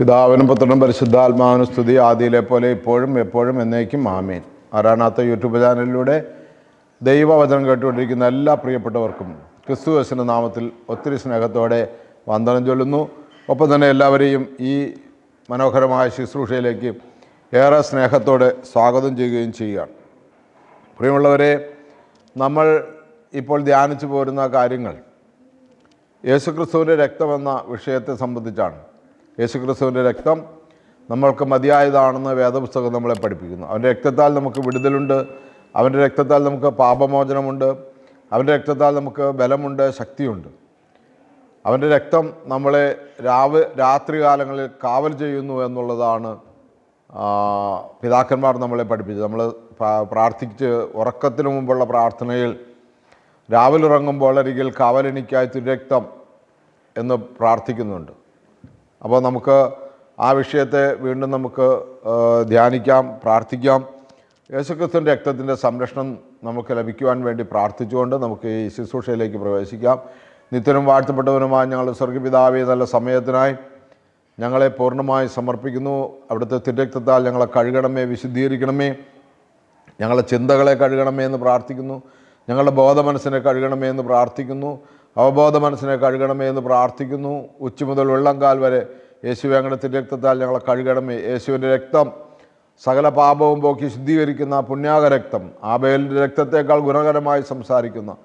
പിതാവിനും പുത്രനും പരിശുദ്ധാത്മാവിനും സ്തുതി. ആദിയിലെ പോലെ ഇപ്പോഴും എപ്പോഴും എന്നേക്കും ആമേൻ. ആരാണാത്ത യൂട്യൂബ് ചാനലിലൂടെ ദൈവവചനം കേട്ടുകൊണ്ടിരിക്കുന്ന എല്ലാ പ്രിയപ്പെട്ടവർക്കും ക്രിസ്തു യേശുവിന്റെ നാമത്തിൽ ഒത്തിരി സ്നേഹത്തോടെ വന്ദനം ചൊല്ലുന്നു. ഒപ്പം തന്നെ എല്ലാവരെയും ഈ മനോഹരമായ ശുശ്രൂഷയിലേക്ക് ഏറെ സ്നേഹത്തോടെ സ്വാഗതം ചെയ്യുകയും ചെയ്യുകയാണ്. പ്രിയമുള്ളവരെ നമ്മൾ ഇപ്പോൾ ധ്യാനിച്ചു പോരുന്ന കാര്യങ്ങൾ യേശുക്രിസ്തുവിന്റെ രക്തമെന്ന വിഷയത്തെ സംബന്ധിച്ചാണ്. യേശുക്രിസ്തുവിന്റെ രക്തം നമ്മൾക്ക് മതിയായതാണെന്ന് വേദപുസ്തകം നമ്മളെ പഠിപ്പിക്കുന്നു. അവന്റെ രക്തത്താൽ നമുക്ക് വിടുതലുണ്ട്. അവന്റെ രക്തത്താൽ നമുക്ക് പാപമോചനമുണ്ട്. അവന്റെ രക്തത്താൽ നമുക്ക് ബലമുണ്ട് ശക്തിയുണ്ട്. അവന്റെ രക്തം നമ്മളെ രാവ് രാത്രികാലങ്ങളിൽ കാവൽ ചെയ്യുന്നു എന്നുള്ളതാണ് പിതാക്കന്മാർ നമ്മളെ പഠിപ്പിച്ചത്. നമ്മൾ പ്രാർത്ഥിച്ച് ഉറക്കത്തിന് മുമ്പുള്ള പ്രാർത്ഥനയിൽ രാവിലെ ഉറങ്ങുമ്പോൾ അരികിൽ കാവലെനിക്കായി തിരുരക്തം എന്ന് പ്രാർത്ഥിക്കുന്നുണ്ട്. അപ്പോൾ നമുക്ക് ആ വിഷയത്തെ വീണ്ടും നമുക്ക് ധ്യാനിക്കാം പ്രാർത്ഥിക്കാം. യേശുക്രിസ്തുവിന്റെ രക്തത്തിന്റെ സംരക്ഷണം നമുക്ക് ലഭിക്കുവാൻ വേണ്ടി പ്രാർത്ഥിച്ചുകൊണ്ട് നമുക്ക് ഈ ശുശ്രൂഷയിലേക്ക് പ്രവേശിക്കാം. നിത്യനും വാഴ്ത്തപ്പെട്ടവനുമായ ഞങ്ങളുടെ സ്വർഗപിതാവെ നല്ല സമയത്തിനായി ഞങ്ങളെ പൂർണമായി സമർപ്പിക്കുന്നു. അവിടുത്തെ തിരക്തത്താൽ ഞങ്ങളെ കഴുകണമേ വിശുദ്ധീകരിക്കണമേ. ഞങ്ങളുടെ ചിന്തകളെ കഴുകണമേ എന്ന് പ്രാർത്ഥിക്കുന്നു. ഞങ്ങളുടെ ബോധമനസ്സിനെ കഴുകണമേ എന്ന് പ്രാർത്ഥിക്കുന്നു. അവബോധ മനസ്സിനെ കഴുകണമേ എന്ന് പ്രാർത്ഥിക്കുന്നു. ഉച്ച മുതൽ വെള്ളംകാൽ വരെ യേശു ഞങ്ങളുടെ രക്തത്താൽ ഞങ്ങളെ കഴുകണമേ. യേശുവിന്റെ രക്തം സകല പാപവും പോക്കി ശുദ്ധീകരിക്കുന്ന പുണ്യാക രക്തം ആബേലിന്റെ രക്തത്തേക്കാൾ ഗുണകരമായി സംസാരിക്കുന്ന.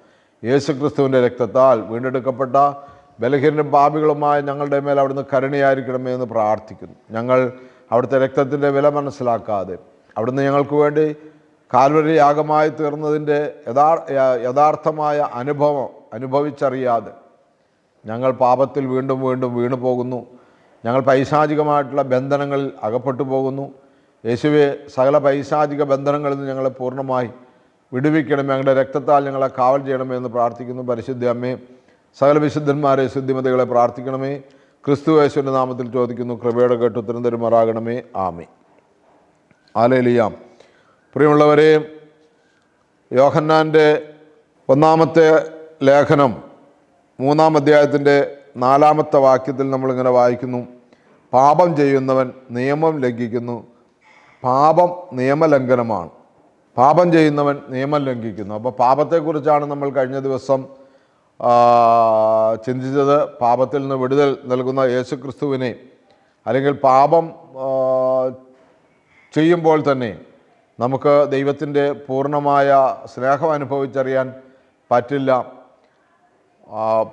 യേശു ക്രിസ്തുവിന്റെ രക്തത്താൽ വീണ്ടെടുക്കപ്പെട്ട ബലഹീനരും പാപികളുമായ ഞങ്ങളുടെ മേൽ അവിടുന്ന് കരുണയായിരിക്കണമേ എന്ന് പ്രാർത്ഥിക്കുന്നു. ഞങ്ങൾ അവിടുത്തെ രക്തത്തിന്റെ വില മനസ്സിലാക്കാതെ അവിടുന്ന് ഞങ്ങൾക്ക് വേണ്ടി കാൽവരി യാഗമായി തീർന്നതിന്റെ യഥാ യഥാർത്ഥമായ അനുഭവം അനുഭവിച്ചറിയാതെ ഞങ്ങൾ പാപത്തിൽ വീണ്ടും വീണ്ടും വീണു പോകുന്നു. ഞങ്ങൾ പൈശാചികമായിട്ടുള്ള ബന്ധനങ്ങളിൽ അകപ്പെട്ടു പോകുന്നു. യേശുവെ സകല പൈശാചിക ബന്ധനങ്ങളിൽ നിന്ന് ഞങ്ങളെ പൂർണമായി വിടുവിക്കണമേ. ഞങ്ങളുടെ രക്തത്താൽ ഞങ്ങളെ കാവൽ ചെയ്യണമേ എന്ന് പ്രാർത്ഥിക്കുന്നു. പരിശുദ്ധ അമ്മേ സകല വിശുദ്ധന്മാരെ ശുദ്ധിമതികളെ പ്രാർത്ഥിക്കണമേ. ക്രിസ്തു യേശുവിന്റെ നാമത്തിൽ ചോദിക്കുന്നു. കൃപയുടെ കേട്ട് ഉത്തരം തരുമാറാകണമേ. ആമേ ആലേലിയാം പ്രിയമുള്ളവരെ യോഹന്നാന്റെ ഒന്നാമത്തെ ലേഖനം മൂന്നാം അധ്യായത്തിന്റെ നാലാമത്തെ വാക്യത്തിൽ നമ്മളിങ്ങനെ വായിക്കുന്നു. പാപം ചെയ്യുന്നവൻ നിയമം ലംഘിക്കുന്നു. പാപം നിയമലംഘനമാണ്. പാപം ചെയ്യുന്നവൻ നിയമം ലംഘിക്കുന്നു. അപ്പോൾ പാപത്തെക്കുറിച്ചാണ് നമ്മൾ കഴിഞ്ഞ ദിവസം ചിന്തിച്ചത്. പാപത്തിൽ നിന്ന് വിടുതൽ നൽകുന്ന യേശുക്രിസ്തുവിനെ അല്ലെങ്കിൽ പാപം ചെയ്യുമ്പോൾ തന്നെ നമുക്ക് ദൈവത്തിന്റെ പൂർണമായ സ്നേഹം അനുഭവിച്ചറിയാൻ പറ്റില്ല.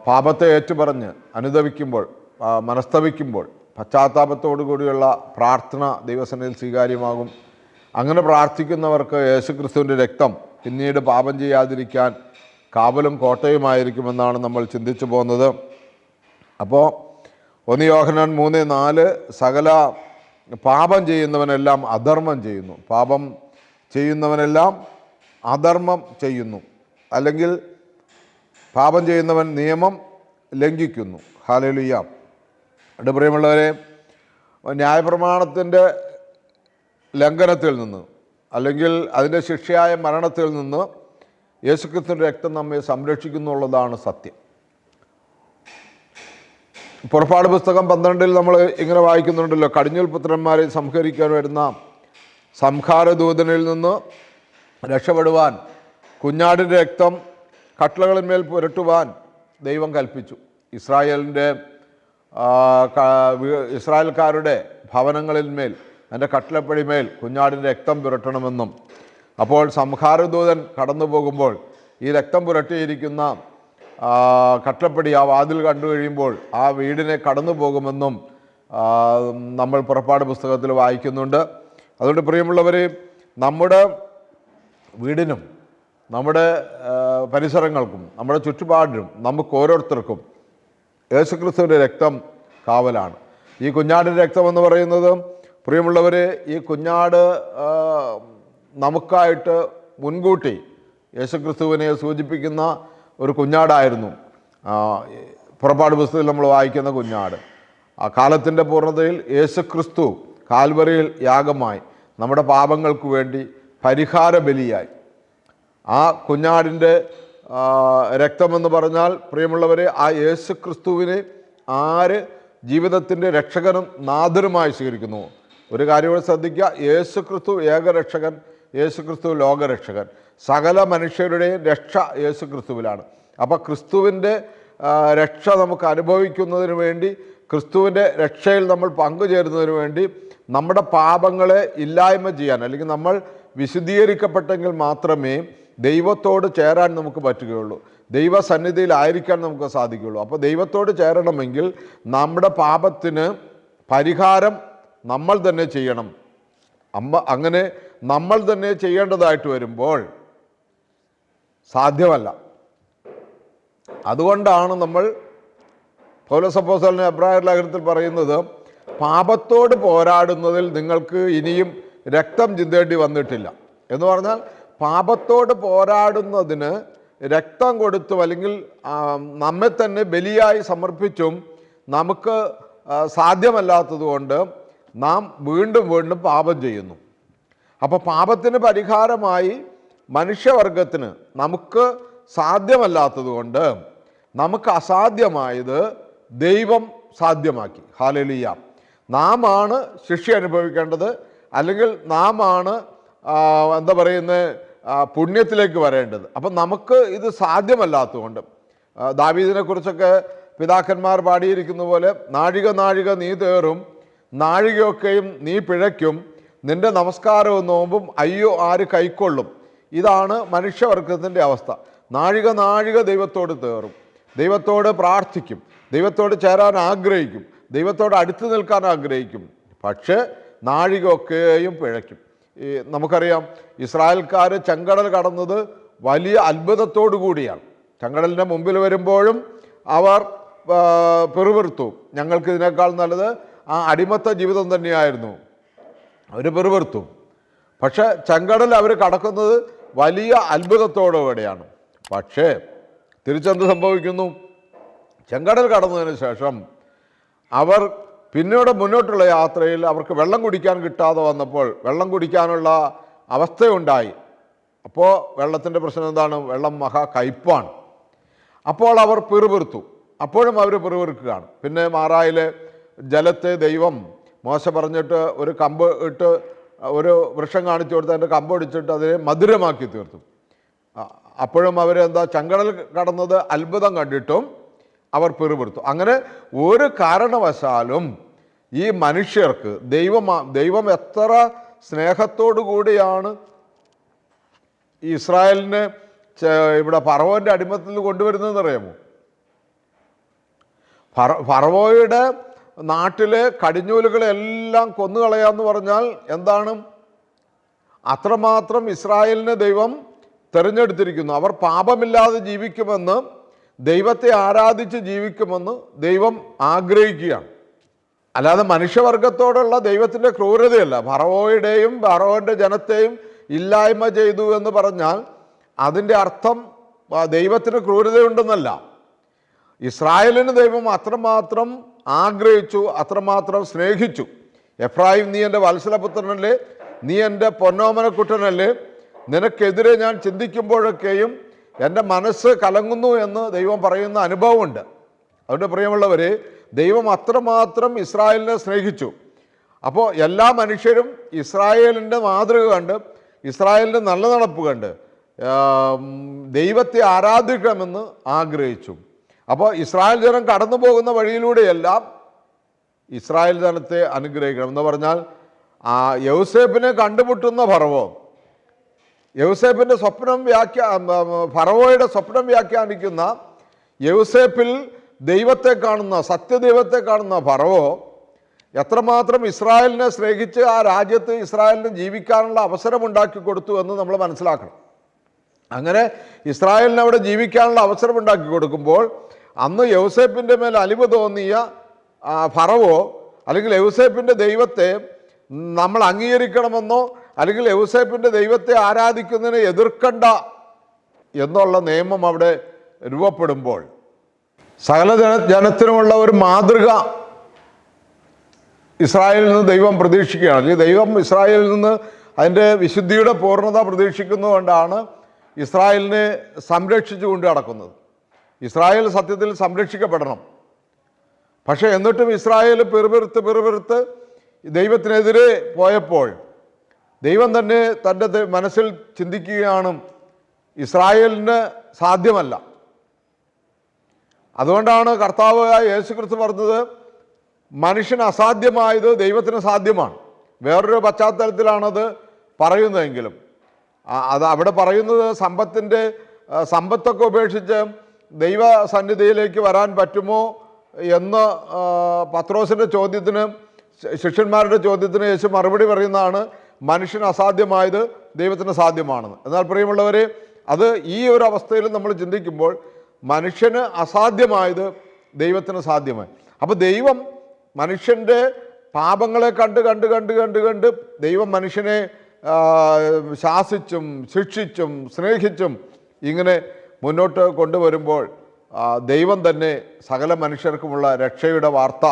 പാപത്തെ ഏറ്റുപറഞ്ഞ് അനുദവിക്കുമ്പോൾ മനസ്തവിക്കുമ്പോൾ പശ്ചാത്താപത്തോടു കൂടിയുള്ള പ്രാർത്ഥന ദൈവസനയിൽ സ്വീകാര്യമാകും. അങ്ങനെ പ്രാർത്ഥിക്കുന്നവർക്ക് യേശുക്രിസ്തുവിന്റെ രക്തം പിന്നീട് പാപം ചെയ്യാതിരിക്കാൻ കാവലും കോട്ടയുമായിരിക്കുമെന്നാണ് നമ്മൾ ചിന്തിച്ചു പോകുന്നത്. അപ്പോൾ ഒന്ന് യോഹനാൻ മൂന്ന് നാല് സകല പാപം ചെയ്യുന്നവനെല്ലാം അധർമ്മം ചെയ്യുന്നു. പാപം ചെയ്യുന്നവനെല്ലാം അധർമ്മം ചെയ്യുന്നു. അല്ലെങ്കിൽ പാപം ചെയ്യുന്നവൻ നിയമം ലംഘിക്കുന്നു. ഹാലലുയ്യ എന്റെ പ്രിയമുള്ളവരെ ന്യായപ്രമാണത്തിന്റെ ലംഘനത്തിൽ നിന്ന് അല്ലെങ്കിൽ അതിന്റെ ശിക്ഷയായ മരണത്തിൽ നിന്ന് യേശുക്രിസ്തുവിന്റെ രക്തം നമ്മെ സംരക്ഷിക്കുന്നുള്ളതാണ് സത്യം. പുറപ്പാട് പുസ്തകം പന്ത്രണ്ടിൽ നമ്മൾ ഇങ്ങനെ വായിക്കുന്നുണ്ടല്ലോ കടിഞ്ഞൽ പുത്രന്മാരെ സംഹരിക്കാൻ വരുന്ന സംഹാരദൂതനിൽ നിന്ന് രക്ഷപ്പെടുവാൻ കുഞ്ഞാടിന്റെ രക്തം കട്ടളകളിന്മേൽ പുരട്ടുവാൻ ദൈവം കൽപ്പിച്ചു. ഇസ്രായേലിന്റെ ഇസ്രായേൽക്കാരുടെ ഭവനങ്ങളിന്മേൽ എന്റെ കട്ടിലപ്പടിമേൽ കുഞ്ഞാടിന്റെ രക്തം പുരട്ടണമെന്നും അപ്പോൾ സംഹാരദൂതൻ കടന്നു പോകുമ്പോൾ ഈ രക്തം പുരട്ടിയിരിക്കുന്ന കട്ടപ്പടി ആ വാതിൽ കണ്ടു കഴിയുമ്പോൾ ആ വീടിനെ കടന്നു പോകുമെന്നും നമ്മൾ പുറപ്പാട് പുസ്തകത്തിൽ വായിക്കുന്നുണ്ട്. അതുകൊണ്ട് പ്രിയമുള്ളവർ നമ്മുടെ വീടിനും നമ്മുടെ പരിസരങ്ങൾക്കും നമ്മുടെ ചുറ്റുപാടിനും നമുക്ക് ഓരോരുത്തർക്കും യേശുക്രിസ്തുവിന്റെ രക്തം കാവലാണ്. ഈ കുഞ്ഞാടിന്റെ രക്തം എന്ന് പറയുന്നത് പ്രിയമുള്ളവർ ഈ കുഞ്ഞാട് നമുക്കായിട്ട് മുൻകൂട്ടി യേശുക്രിസ്തുവിനെ സൂചിപ്പിക്കുന്ന ഒരു കുഞ്ഞാടായിരുന്നു. പുറപ്പാട് പുസ്തകത്തിൽ നമ്മൾ വായിക്കുന്ന കുഞ്ഞാട്. ആ കാലത്തിന്റെ പൂർണതയിൽ യേശുക്രിസ്തു കാൽവറിയിൽ യാഗമായി നമ്മുടെ പാപങ്ങൾക്ക് വേണ്ടി പരിഹാര ബലിയായി ആ കുഞ്ഞാടിന്റെ രക്തമെന്ന് പറഞ്ഞാൽ പ്രിയമുള്ളവരെ ആ യേശു ക്രിസ്തുവിനെ ആര് ജീവിതത്തിന്റെ രക്ഷകനും നാഥനുമായി സ്വീകരിക്കുന്നു? ഒരു കാര്യം ശ്രദ്ധിക്കുക. യേശു ക്രിസ്തു ഏകരക്ഷകൻ യേശു ക്രിസ്തു ലോകരക്ഷകൻ. സകല മനുഷ്യരുടെയും രക്ഷ യേശു ക്രിസ്തുവിലാണ് അപ്പോൾ ക്രിസ്തുവിന്റെ രക്ഷ നമുക്ക് അനുഭവിക്കുന്നതിന് വേണ്ടി ക്രിസ്തുവിന്റെ രക്ഷയിൽ നമ്മൾ പങ്കുചേരുന്നതിന് വേണ്ടി നമ്മുടെ പാപങ്ങളെ ഇല്ലായ്മ ചെയ്യാൻ അല്ലെങ്കിൽ നമ്മൾ വിശുദ്ധീകരിക്കപ്പെട്ടെങ്കിൽ മാത്രമേ ദൈവത്തോട് ചേരാൻ നമുക്ക് പറ്റുകയുള്ളൂ. ദൈവസന്നിധിയിലായിരിക്കാൻ നമുക്ക് സാധിക്കുകയുള്ളൂ. അപ്പോൾ ദൈവത്തോട് ചേരണമെങ്കിൽ നമ്മുടെ പാപത്തിന് പരിഹാരം നമ്മൾ തന്നെ ചെയ്യണം. അമ്മ അങ്ങനെ നമ്മൾ തന്നെ ചെയ്യേണ്ടതായിട്ട് വരുമ്പോൾ സാധ്യമല്ല. അതുകൊണ്ടാണ് നമ്മൾ പൗലസപ്പോസലിന് അബ്രാഹിം ലേഖനത്തിൽ പറയുന്നത് പാപത്തോട് പോരാടുന്നതിൽ നിങ്ങൾക്ക് ഇനിയും രക്തം ചിന്തേണ്ടി വന്നിട്ടില്ല. എന്ന് പറഞ്ഞാൽ പാപത്തോട് പോരാടുന്നതിന് രക്തം കൊടുത്തും അല്ലെങ്കിൽ നമ്മെ തന്നെ ബലിയായി സമർപ്പിച്ചും നമുക്ക് സാധ്യമല്ലാത്തതുകൊണ്ട് നാം വീണ്ടും വീണ്ടും പാപം ചെയ്യുന്നു. അപ്പോൾ പാപത്തിന് പരിഹാരമായി മനുഷ്യവർഗത്തിന് നമുക്ക് സാധ്യമല്ലാത്തതുകൊണ്ട് നമുക്ക് അസാധ്യമായത് ദൈവം സാധ്യമാക്കി. ഹാലലിയ. നാം ആണ് ശിക്ഷ അനുഭവിക്കേണ്ടത് അല്ലെങ്കിൽ നാം ആണ് എന്താ പറയുന്നത് പുണ്യത്തിലേക്ക് വരേണ്ടത്. അപ്പം നമുക്ക് ഇത് സാധ്യമല്ലാത്തതുകൊണ്ട് ദാവീദിനെക്കുറിച്ചൊക്കെ ദാവീദിനെ കുറിച്ചൊക്കെ പിതാക്കന്മാർ പാടിയിരിക്കുന്ന പോലെ നാഴിക നാഴിക നീ തേറും നാഴികയൊക്കെയും നീ പിഴയ്ക്കും നിന്റെ നമസ്കാരവും നോമ്പും അയ്യോ ആര് കൈക്കൊള്ളും. ഇതാണ് മനുഷ്യവർഗത്തിന്റെ അവസ്ഥ. നാഴിക നാഴിക ദൈവത്തോട് തേറും ദൈവത്തോട് പ്രാർത്ഥിക്കും ദൈവത്തോട് ചേരാൻ ആഗ്രഹിക്കും ദൈവത്തോട് അടുത്തു നിൽക്കാൻ ആഗ്രഹിക്കും. പക്ഷേ നാഴികയൊക്കെയും പിഴയ്ക്കും. ഈ നമുക്കറിയാം ഇസ്രായേൽക്കാർ ചെങ്കടൽ കടന്നത് വലിയ അത്ഭുതത്തോടു കൂടിയാണ്. ചെങ്കടലിന്റെ മുമ്പിൽ വരുമ്പോഴും അവർ ആ, ഞങ്ങൾക്ക് ഇതിനേക്കാൾ നല്ലത് ആ അടിമത്ത ജീവിതം തന്നെയായിരുന്നു. അവർ പിറുപിറുത്തു. പക്ഷേ ചെങ്കടൽ അവർ കടക്കുന്നത് വലിയ അത്ഭുതത്തോടുകൂടെയാണ്. പക്ഷേ തിരിച്ചെന്ത് സംഭവിക്കുന്നു? ചെങ്കടൽ കടന്നതിന് ശേഷം അവർ പിന്നീട് മുന്നോട്ടുള്ള യാത്രയിൽ അവർക്ക് വെള്ളം കുടിക്കാൻ കിട്ടാതെ വന്നപ്പോൾ വെള്ളം കുടിക്കാനുള്ള അവസ്ഥയുണ്ടായി. അപ്പോൾ വെള്ളത്തിന്റെ പ്രശ്നം എന്താണ്? വെള്ളം മഹാ കയ്പാണ്. അപ്പോൾ അവർ പിറുപിറുത്തു. അപ്പോഴും അവർ പിറുപിറുക്കുകയാണ്. പിന്നെ മാറായിൽ ജലത്തെ ദൈവം മോശ പറഞ്ഞിട്ട് ഒരു കമ്പ് ഇട്ട് ഒരു വൃക്ഷം കാണിച്ചു കൊടുത്ത് അതിന്റെ കമ്പ് ഒടിച്ചിട്ട് അതിനെ മധുരമാക്കി തീർത്തു. അപ്പോഴും അവർ എന്താ ചങ്കടൽ കടന്നത് അത്ഭുതം കണ്ടിട്ടും അവർ പിറുപിറുത്തു. അങ്ങനെ ഒരു കാരണവശാലും ഈ മനുഷ്യർക്ക് ദൈവം ദൈവം എത്ര സ്നേഹത്തോടു കൂടിയാണ് ഇസ്രായേലിനെ ഇവിടെ ഫറവോന്റെ അടിമത്തിൽ കൊണ്ടുവരുന്നതെന്ന് അറിയാമോ ഫറ ഫറവോയുടെ നാട്ടിലെ കടിഞ്ഞൂലുകളെല്ലാം കൊന്നുകളയാന്ന് പറഞ്ഞാൽ എന്താണ്? അത്രമാത്രം ഇസ്രായേലിനെ ദൈവം തെരഞ്ഞെടുത്തിരിക്കുന്നു. അവർ പാപമില്ലാതെ ജീവിക്കുമെന്ന് ദൈവത്തെ ആരാധിച്ച് ജീവിക്കുമെന്ന് ദൈവം ആഗ്രഹിക്കുകയാണ്. അല്ലാതെ മനുഷ്യവർഗത്തോടുള്ള ദൈവത്തിന്റെ ക്രൂരതയല്ല. ഭറവോയുടെയും ഭറവോന്റെ ജനത്തെയും ഇല്ലായ്മ ചെയ്തു എന്ന് പറഞ്ഞാൽ അതിന്റെ അർത്ഥം ദൈവത്തിന് ക്രൂരതയുണ്ടെന്നല്ല. ഇസ്രായേലിന് ദൈവം അത്രമാത്രം ആഗ്രഹിച്ചു അത്രമാത്രം സ്നേഹിച്ചു. എഫ്രായിം നീ എന്റെ വത്സലപുത്രനല്ലേ? നീ എന്റെ പൊന്നോമനക്കുട്ടനല്ലേ? നിനക്കെതിരെ ഞാൻ ചിന്തിക്കുമ്പോഴൊക്കെയും എന്റെ മനസ്സ് കലങ്ങുന്നു എന്ന് ദൈവം പറയുന്ന അനുഭവമുണ്ട്. അതുകൊണ്ട് പ്രിയമുള്ളവർ ദൈവം അത്രമാത്രം ഇസ്രായേലിനെ സ്നേഹിച്ചു. അപ്പോൾ എല്ലാ മനുഷ്യരും ഇസ്രായേലിന്റെ മാതൃക കണ്ട് ഇസ്രായേലിന്റെ നല്ല നടപ്പ് കണ്ട് ദൈവത്തെ ആരാധിക്കണമെന്ന് ആഗ്രഹിച്ചു. അപ്പോൾ ഇസ്രായേൽ ജനം കടന്നു പോകുന്ന വഴിയിലൂടെയെല്ലാം ഇസ്രായേൽ ജനത്തെ അനുഗ്രഹിക്കണം എന്ന് പറഞ്ഞാൽ യൗസേപ്പിനെ കണ്ടുമുട്ടുന്ന ഫറവോ യൗസേപ്പിന്റെ സ്വപ്നം വ്യാഖ്യാ ഫറവോയുടെ സ്വപ്നം വ്യാഖ്യാനിക്കുന്ന യൗസേപ്പിൽ ദൈവത്തെ കാണുന്ന സത്യദൈവത്തെ കാണുന്ന ഫറവോ എത്രമാത്രം ഇസ്രായേലിനെ സ്നേഹിച്ച് ആ രാജ്യത്ത് ഇസ്രായേലിന് ജീവിക്കാനുള്ള അവസരം ഉണ്ടാക്കി കൊടുത്തു എന്ന് നമ്മൾ മനസ്സിലാക്കണം. അങ്ങനെ ഇസ്രായേലിന് അവിടെ ജീവിക്കാനുള്ള അവസരം ഉണ്ടാക്കി കൊടുക്കുമ്പോൾ അന്ന് യൗസേപ്പിന്റെ മേൽ അലിവ് തോന്നിയ ഫറവോ അല്ലെങ്കിൽ യൗസേപ്പിന്റെ ദൈവത്തെ നമ്മൾ അംഗീകരിക്കണമെന്നോ അല്ലെങ്കിൽ യൗസേപ്പിന്റെ ദൈവത്തെ ആരാധിക്കുന്നതിനെ എതിർക്കണ്ട എന്നുള്ള നിയമം അവിടെ രൂപപ്പെടുമ്പോൾ സകല ജന ജനത്തിനുമുള്ള ഒരു മാതൃക ഇസ്രായേലിൽ നിന്ന് ദൈവം പ്രതീക്ഷിക്കുകയാണ്. അല്ലെങ്കിൽ ദൈവം ഇസ്രായേലിൽ നിന്ന് അതിന്റെ വിശുദ്ധിയുടെ പൂർണത പ്രതീക്ഷിക്കുന്നതുകൊണ്ടാണ് ഇസ്രായേലിനെ സംരക്ഷിച്ചു കൊണ്ട് നടക്കുന്നത്. ഇസ്രായേൽ സത്യത്തിൽ സംരക്ഷിക്കപ്പെടണം. പക്ഷേ എന്നിട്ടും ഇസ്രായേൽ പിറുപിറുത്ത് പിറുപിറുത്ത് ദൈവത്തിനെതിരെ പോയപ്പോൾ ദൈവം തന്നെ തന്റെ മനസ്സിൽ ചിന്തിക്കുകയാണ് ഇസ്രായേലിന് സാധ്യമല്ല. അതുകൊണ്ടാണ് കർത്താവായ യേശു ക്രിസ്തു പറഞ്ഞത് മനുഷ്യന് അസാധ്യമായത് ദൈവത്തിന് സാധ്യമാണ്. വേറൊരു പശ്ചാത്തലത്തിലാണത് പറയുന്നതെങ്കിലും. അത് അവിടെ പറയുന്നത് സമ്പത്തിന്റെ സമ്പത്തൊക്കെ ഉപേക്ഷിച്ച് ദൈവ സന്നിധിയിലേക്ക് വരാൻ പറ്റുമോ എന്ന് പത്രോസിന്റെ ചോദ്യത്തിന് ശിഷ്യന്മാരുടെ ചോദ്യത്തിന് യേശു മറുപടി പറയുന്നതാണ് മനുഷ്യന് അസാധ്യമായത് ദൈവത്തിന് സാധ്യമാണെന്ന്. എന്നാൽ പ്രിയമുള്ളവരെ അത് ഈ ഒരു അവസ്ഥയിൽ നമ്മൾ ചിന്തിക്കുമ്പോൾ മനുഷ്യന് അസാധ്യമായത് ദൈവത്തിന് സാധ്യമായി. അപ്പോൾ ദൈവം മനുഷ്യന്റെ പാപങ്ങളെ കണ്ട് കണ്ട് കണ്ട് കണ്ട് കണ്ട് ദൈവം മനുഷ്യനെ ശാസിച്ചും ശിക്ഷിച്ചും സ്നേഹിച്ചും ഇങ്ങനെ മുന്നോട്ട് കൊണ്ടുവരുമ്പോൾ ദൈവം തന്നെ സകല മനുഷ്യർക്കുമുള്ള രക്ഷയുടെ വാർത്ത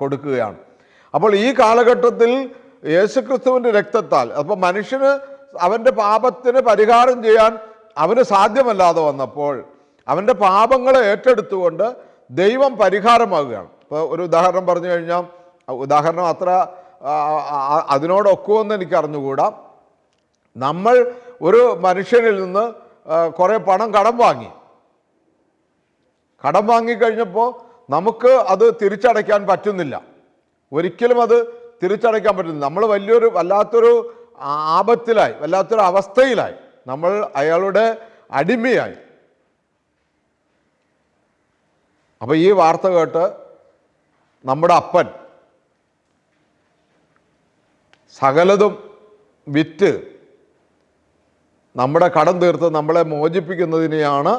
കൊടുക്കുകയാണ്. അപ്പോൾ ഈ കാലഘട്ടത്തിൽ യേശുക്രിസ്തുവിന്റെ രക്തത്താൽ. അപ്പോൾ മനുഷ്യന് അവന്റെ പാപത്തിന് പരിഹാരം ചെയ്യാൻ അവന് സാധ്യമല്ലാതെ വന്നപ്പോൾ അവന്റെ പാപങ്ങളെ ഏറ്റെടുത്തുകൊണ്ട് ദൈവം പരിഹാരമാകുകയാണ്. ഇപ്പോൾ ഒരു ഉദാഹരണം പറഞ്ഞു കഴിഞ്ഞാൽ ഉദാഹരണം അത്ര അതിനോടൊക്കുമെന്ന് എനിക്ക് അറിഞ്ഞുകൂടാ. നമ്മൾ ഒരു മനുഷ്യനിൽ നിന്ന് കുറേ പണം കടം വാങ്ങി. കടം വാങ്ങിക്കഴിഞ്ഞപ്പോൾ നമുക്ക് അത് തിരിച്ചടയ്ക്കാൻ പറ്റുന്നില്ല. ഒരിക്കലും അത് തിരിച്ചടയ്ക്കാൻ പറ്റുന്നത് നമ്മൾ വലിയൊരു വല്ലാത്തൊരു ആപത്തിലായി വല്ലാത്തൊരു അവസ്ഥയിലായി. നമ്മൾ അയാളുടെ അടിമയായി. അപ്പോൾ ഈ വാർത്ത കേട്ട് നമ്മുടെ അപ്പൻ സകലതും വിറ്റ് നമ്മുടെ കടം തീർത്ത് നമ്മളെ മോചിപ്പിക്കുന്നതിനെയാണ്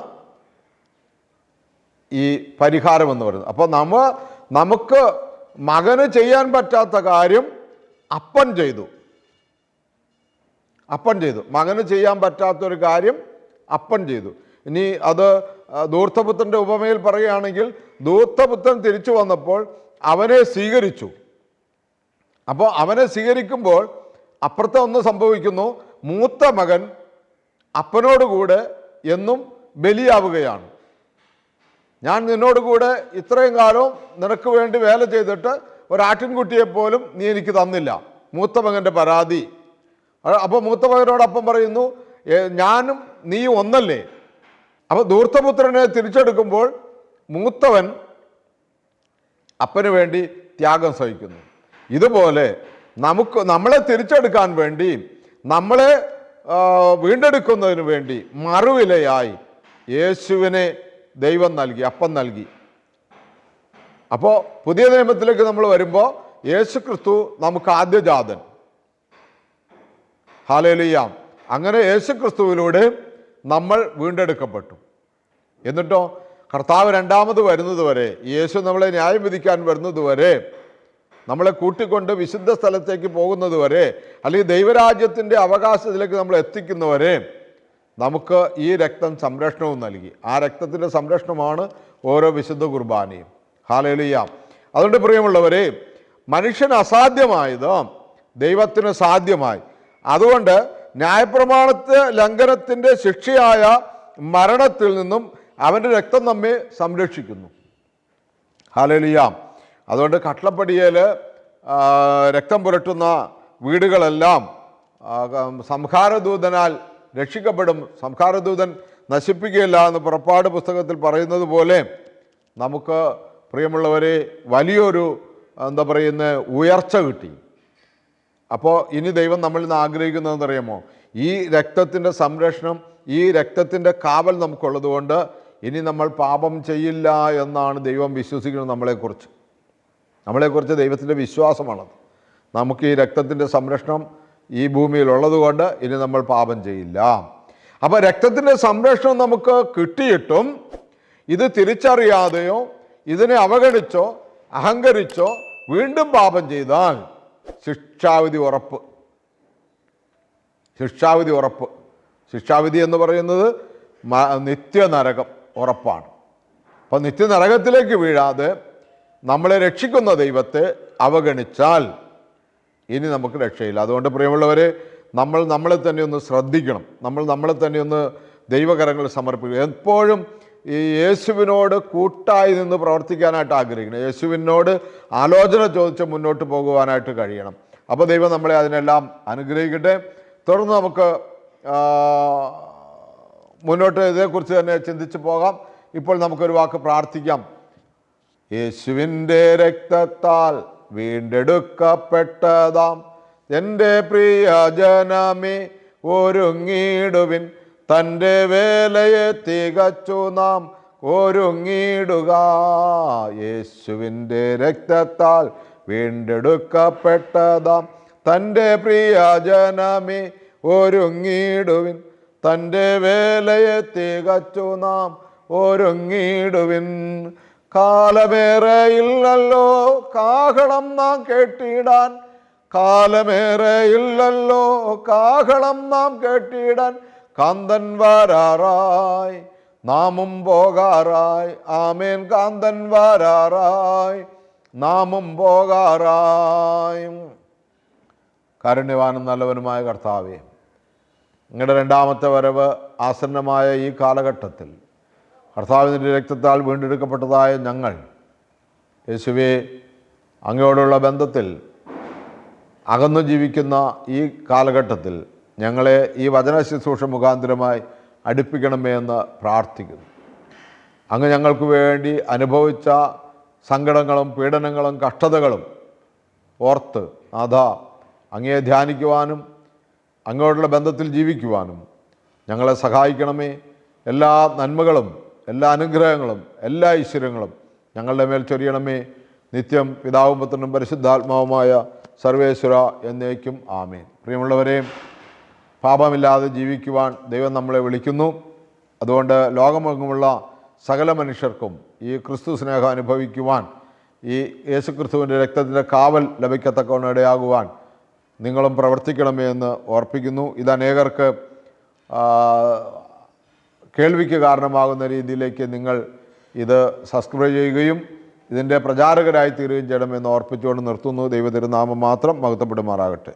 ഈ പരിഹാരമെന്ന് പറയുന്നത്. അപ്പോൾ നമ്മൾ നമുക്ക് മകന് ചെയ്യാൻ പറ്റാത്ത കാര്യം അപ്പൻ ചെയ്തു. അപ്പൻ ചെയ്തു. മകന് ചെയ്യാൻ പറ്റാത്തൊരു കാര്യം അപ്പൻ ചെയ്തു. ഇനി അത് ദൂർത്തപുത്രന്റെ ഉപമയിൽ പറയുകയാണെങ്കിൽ ദൂർത്തപുത്രൻ തിരിച്ചു വന്നപ്പോൾ അവനെ സ്വീകരിച്ചു. അപ്പോൾ അവനെ സ്വീകരിക്കുമ്പോൾ അപ്പുറത്തെ ഒന്ന് സംഭവിക്കുന്നു. മൂത്ത മകൻ അപ്പനോടുകൂടെ എന്നും ബലിയാവുകയാണ്. ഞാൻ നിന്നോട് കൂടെ ഇത്രയും കാലം നിനക്ക് വേണ്ടി വേല ചെയ്തിട്ട് ഒരാട്ടിൻകുട്ടിയെ പോലും നീ എനിക്ക് തന്നില്ല. മൂത്ത മകന്റെ പരാതി. അപ്പോൾ മൂത്ത മകനോടൊപ്പം പറയുന്നു ഞാനും നീ ഒന്നല്ലേ? അപ്പോൾ ധൂർത്തപുത്രനെ തിരിച്ചെടുക്കുമ്പോൾ മൂത്തവൻ അപ്പന് വേണ്ടി ത്യാഗം സഹിക്കുന്നു. ഇതുപോലെ നമുക്ക് നമ്മളെ തിരിച്ചെടുക്കാൻ വേണ്ടി നമ്മളെ വീണ്ടെടുക്കുന്നതിന് വേണ്ടി മറുവിലയായി യേശുവിനെ ദൈവം നൽകി അപ്പം നൽകി. അപ്പോൾ പുതിയ നിയമത്തിലേക്ക് നമ്മൾ വരുമ്പോൾ യേശു ക്രിസ്തു നമുക്ക് ആദ്യജാതൻ ഹാലേലിയാം. അങ്ങനെ യേശു ക്രിസ്തുവിലൂടെ നമ്മൾ വീണ്ടെടുക്കപ്പെട്ടു. എന്നിട്ടോ കർത്താവ് രണ്ടാമത് വരുന്നത് വരെ യേശു നമ്മളെ ന്യായം വിധിക്കാൻ വരുന്നത് വരെ നമ്മളെ കൂട്ടിക്കൊണ്ട് വിശുദ്ധ സ്ഥലത്തേക്ക് പോകുന്നത് വരെ അല്ലെങ്കിൽ ദൈവരാജ്യത്തിന്റെ അവകാശത്തിലേക്ക് നമ്മൾ എത്തിക്കുന്നവരെ നമുക്ക് ഈ രക്തം സംരക്ഷണവും നൽകി. ആ രക്തത്തിന്റെ സംരക്ഷണമാണ് ഓരോ വിശുദ്ധ കുർബാനയും. ഹാലേലിയാം അതുകൊണ്ട് പ്രിയമുള്ളവരെ മനുഷ്യൻ അസാധ്യമായത് ദൈവത്തിന് സാധ്യമായി. അതുകൊണ്ട് ന്യായപ്രമാണത്തെ ലംഘനത്തിന്റെ ശിക്ഷയായ മരണത്തിൽ നിന്നും അവന്റെ രക്തം നമ്മെ സംരക്ഷിക്കുന്നു. ഹാലലിയാം അതുകൊണ്ട് കട്ടളപ്പടിയിൽ രക്തം പുരട്ടുന്ന വീടുകളെല്ലാം സംഹാരദൂതനാൽ രക്ഷിക്കപ്പെടും. സംഹാരദൂതൻ നശിപ്പിക്കുകയില്ല എന്ന് പുറപ്പാട് പുസ്തകത്തിൽ പറയുന്നത് പോലെ നമുക്ക് പ്രിയമുള്ളവരെ വലിയൊരു എന്താ പറയുന്ന ഉയർച്ച കിട്ടി. അപ്പോൾ ഇനി ദൈവം നമ്മളിൽ നിന്ന് ആഗ്രഹിക്കുന്നതെന്ന് അറിയാമോ ഈ രക്തത്തിന്റെ സംരക്ഷണം ഈ രക്തത്തിന്റെ കാവൽ നമുക്കുള്ളത് കൊണ്ട് ഇനി നമ്മൾ പാപം ചെയ്യില്ല എന്നാണ് ദൈവം വിശ്വസിക്കുന്നത് നമ്മളെക്കുറിച്ച്. നമ്മളെക്കുറിച്ച് ദൈവത്തിന്റെ വിശ്വാസമാണത്. നമുക്ക് ഈ രക്തത്തിന്റെ സംരക്ഷണം ഈ ഭൂമിയിലുള്ളത് കൊണ്ട് ഇനി നമ്മൾ പാപം ചെയ്യില്ല. അപ്പോൾ രക്തത്തിന്റെ സംരക്ഷണം നമുക്ക് കിട്ടിയിട്ടും ഇത് തിരിച്ചറിയാതെയോ ഇതിനെ അവഗണിച്ചോ അഹങ്കരിച്ചോ വീണ്ടും പാപം ചെയ്താൽ ശിക്ഷാവിധി ഉറപ്പ്. ശിക്ഷാവിധി ഉറപ്പ്. ശിക്ഷാവിധി എന്ന് പറയുന്നത് നിത്യനരകം ഉറപ്പാണ്. അപ്പോൾ നിത്യനരകത്തിലേക്ക് വീഴാതെ നമ്മളെ രക്ഷിക്കുന്ന ദൈവത്തെ അവഗണിച്ചാൽ ഇനി നമുക്ക് രക്ഷയില്ല. അതുകൊണ്ട് പ്രിയമുള്ളവരെ നമ്മൾ നമ്മളെ തന്നെ ഒന്ന് ശ്രദ്ധിക്കണം. നമ്മൾ നമ്മളെ തന്നെ ഒന്ന് ദൈവകരങ്ങൾ സമർപ്പിക്കുക എപ്പോഴും ഈ യേശുവിനോട് കൂട്ടായി നിന്ന് പ്രവർത്തിക്കാനായിട്ട് ആഗ്രഹിക്കണം. യേശുവിനോട് ആലോചന ചോദിച്ച് മുന്നോട്ട് പോകുവാനായിട്ട് കഴിയണം. അപ്പോൾ ദൈവം നമ്മളെ അതിനെല്ലാം അനുഗ്രഹിക്കട്ടെ. തുടർന്ന് നമുക്ക് മുന്നോട്ട് ഇതേക്കുറിച്ച് തന്നെ ചിന്തിച്ച് പോകാം. ഇപ്പോൾ നമുക്കൊരു വാക്ക് പ്രാർത്ഥിക്കാം. യേശുവിന്റെ രക്തത്താൽ വീണ്ടെടുക്കപ്പെട്ടതാം. എന്റെ പ്രിയ ജനമേ ഒരുങ്ങിടുവിൻ തന്റെ വേലയെ തികച്ചു നാം ഒരുങ്ങിടുക യേശുവിന്റെ രക്തത്താൽ വീണ്ടെടുക്കപ്പെട്ടതാം. തന്റെ പ്രിയ ജനമേ ഒരുങ്ങിടുവിൻ തന്റെ വേലയെ തികച്ചു നാം ഒരുങ്ങിടുവിൻ കാലമേറെയില്ലല്ലോ കാഹളം നാം കേട്ടിടാൻ. കാലമേറെയില്ലല്ലോ കാഹളം നാം കേട്ടിടാൻ. കാന്തൻ വരാറായി നാമും പോകാറായി. ആമേൻ കാന്തൻ വരാറായി നാമും പോകാറായി. കാരുണ്യവാനും നല്ലവനുമായ കർത്താവേ നിങ്ങളുടെ രണ്ടാമത്തെ വരവ് ആസന്നമായ ഈ കാലഘട്ടത്തിൽ കർത്താവിന്റെ രക്തത്താൽ വീണ്ടെടുക്കപ്പെട്ടതായ ഞങ്ങൾ. യേശുവെ അങ്ങയോടുള്ള ബന്ധത്തിൽ അകന്നു ജീവിക്കുന്ന ഈ കാലഘട്ടത്തിൽ ഞങ്ങളെ ഈ വചന ശുശ്രൂഷ മുഖാന്തരമായി അടുപ്പിക്കണമേ എന്ന് പ്രാർത്ഥിക്കുന്നു. അങ്ങ് ഞങ്ങൾക്ക് വേണ്ടി അനുഭവിച്ച സങ്കടങ്ങളും പീഡനങ്ങളും കഷ്ടതകളും ഓർത്ത് നാഥ അങ്ങയെ ധ്യാനിക്കുവാനും അങ്ങോട്ടുള്ള ബന്ധത്തിൽ ജീവിക്കുവാനും ഞങ്ങളെ സഹായിക്കണമേ. എല്ലാ നന്മകളും എല്ലാ അനുഗ്രഹങ്ങളും എല്ലാ ഐശ്വര്യങ്ങളും ഞങ്ങളുടെ മേൽ ചൊരിയണമേ. നിത്യം പിതാവും പുത്രനും പരിശുദ്ധാത്മാവുമായ സർവേശ്വര എന്നേക്കും ആമേൻ. പ്രിയമുള്ളവരെ പാപമില്ലാതെ ജീവിക്കുവാൻ ദൈവം നമ്മളെ വിളിക്കുന്നു. അതുകൊണ്ട് ലോകമെങ്ങുമുള്ള സകല മനുഷ്യർക്കും ഈ ക്രിസ്തു സ്നേഹം അനുഭവിക്കുവാൻ ഈ യേശുക്രിസ്തുവിന്റെ രക്തത്തിന്റെ കാവൽ ലഭിക്കത്തക്കവണ്ണം ഇടയാകുവാൻ നിങ്ങളും പ്രവർത്തിക്കണമേ എന്ന് ഓർപ്പിക്കുന്നു. ഇത് അനേകർക്ക് കേൾവിക്ക് കാരണമാകുന്ന രീതിയിലേക്ക് നിങ്ങൾ ഇത് സബ്സ്ക്രൈബ് ചെയ്യുകയും ഇതിന്റെ പ്രചാരകരായി തീരുകയും ചെയ്യണമെന്ന് ഓർപ്പിച്ചുകൊണ്ട് നിർത്തുന്നു. ദൈവ തിരുനാമം മാത്രം മഹത്വപ്പെടുമാറാകട്ടെ.